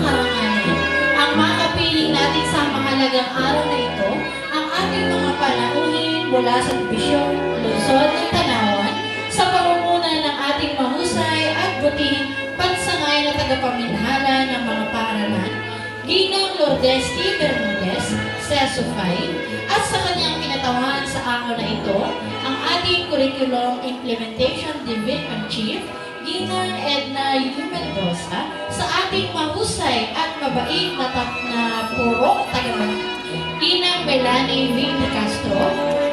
karangalan ang makapiling natin sa mahalagang araw na ang ating mga panauhin mula sa Dibisyon, Luzon at Tanawan sa pamumuna ng ating mahusay at butihing pansangay na tagapaminhala ng mga paaralan, Ginang Lourdes T. Bermudez, Sesufay, at sa kanyang kinatawan sa araw na ito, ang ating Curriculum Implementation Division Chief, Ginang Edna at mabait na, tap na purong tagaman, Ginang Melanie V. Castro,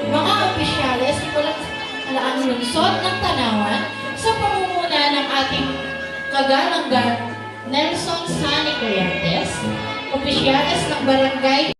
mga opisyales mula Alaang Lungsod ng Tanawan sa pamumuna ng ating kagalanggan Nelson Sani Coyantes, opisyales ng Barangay